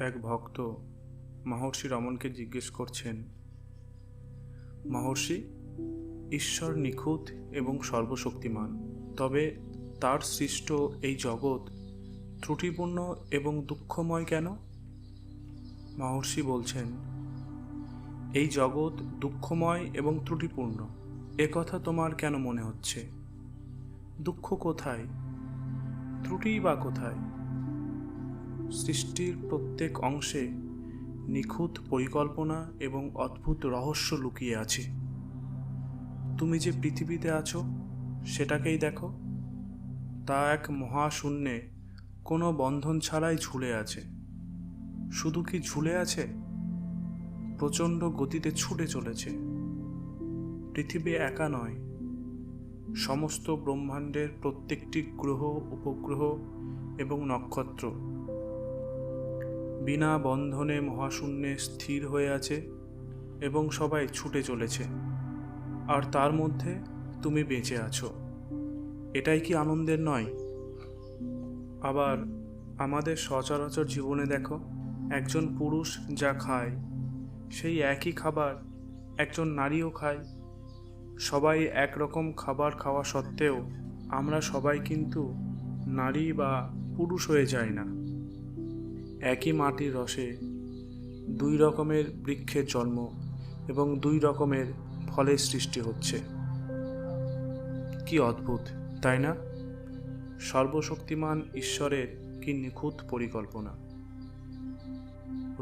এক ভক্ত মহর্ষি রমনকে জিজ্ঞেস করছেন, মহর্ষি, ঈশ্বর নিখুঁত এবং সর্বশক্তিমান, তবে তার সৃষ্ট এই জগৎ ত্রুটিপূর্ণ এবং দুঃখময় কেন? মহর্ষি বলছেন, এই জগৎ দুঃখময় এবং ত্রুটিপূর্ণ, এ কথা তোমার কেন মনে হচ্ছে? দুঃখ কোথায়? ত্রুটিই বা কোথায়? সৃষ্টির প্রত্যেক অংশে নিখুঁত পরিকল্পনা এবং অদ্ভুত রহস্য লুকিয়ে আছে। তুমি যে পৃথিবীতে আছো, সেটাকেই দেখো। তা এক মহাশূন্যে কোনো বন্ধন ছাড়াই ঝুলে আছে। শুধু কি ঝুলে আছে? প্রচণ্ড গতিতে ছুটে চলেছে। পৃথিবী একা নয়। সমস্ত ব্রহ্মাণ্ডের প্রত্যেকটি গ্রহ, উপগ্রহ এবং নক্ষত্র বিনা বন্ধনে মহাশূন্যে স্থির হয়ে আছে এবং সবাই ছুটে চলেছে। আর তার মধ্যে তুমি বেঁচে আছো। এটাই কি আনন্দের নয়? আবার আমাদের সচরাচর জীবনে দেখো, একজন পুরুষ যা খায়, সেই একই খাবার একজন নারীও খায়। সবাই একরকম খাবার খাওয়া সত্ত্বেও আমরা সবাই কিন্তু নারী বা পুরুষ হয়ে যাই না। একই মাটির রসে দুই রকমের বৃক্ষের জন্ম এবং দুই রকমের ফলের সৃষ্টি হচ্ছে। কি অদ্ভুত, তাই না? সর্বশক্তিমান ঈশ্বরের কি নিখুঁত পরিকল্পনা?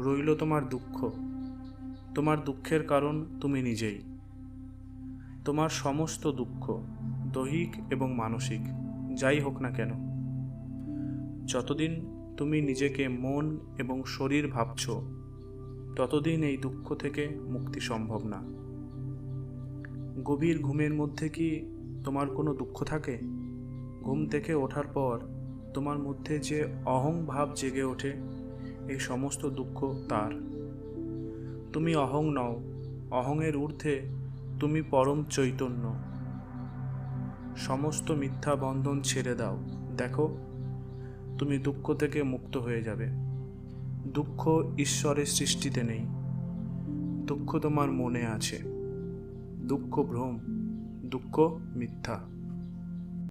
রইল তোমার দুঃখ। তোমার দুঃখের কারণ তুমি নিজেই। তোমার সমস্ত দুঃখ, দৈহিক এবং মানসিক, যাই হোক না কেন, যতদিন তুমি নিজেকে মন এবং শরীর ভাবছ, ততদিন এই দুঃখ থেকে মুক্তি সম্ভব না। গভীর ঘুমের মধ্যে কি তোমার কোনো দুঃখ থাকে? ঘুম থেকে ওঠার পর তোমার মধ্যে যে অহং ভাব জেগে ওঠে এই সমস্ত দুঃখ তার। তুমি অহং নও, অহংয়ের ঊর্ধ্বে তুমি পরম চৈতন্য। সমস্ত মিথ্যা বন্ধন ছেড়ে দাও, দেখো। তুমি দুঃখ থেকে মুক্ত হয়ে যাবে। দুঃখ ঈশ্বরের সৃষ্টিতে নেই। দুঃখ তোমার মনে আছে। দুঃখ ভ্রম, দুঃখ মিথ্যা।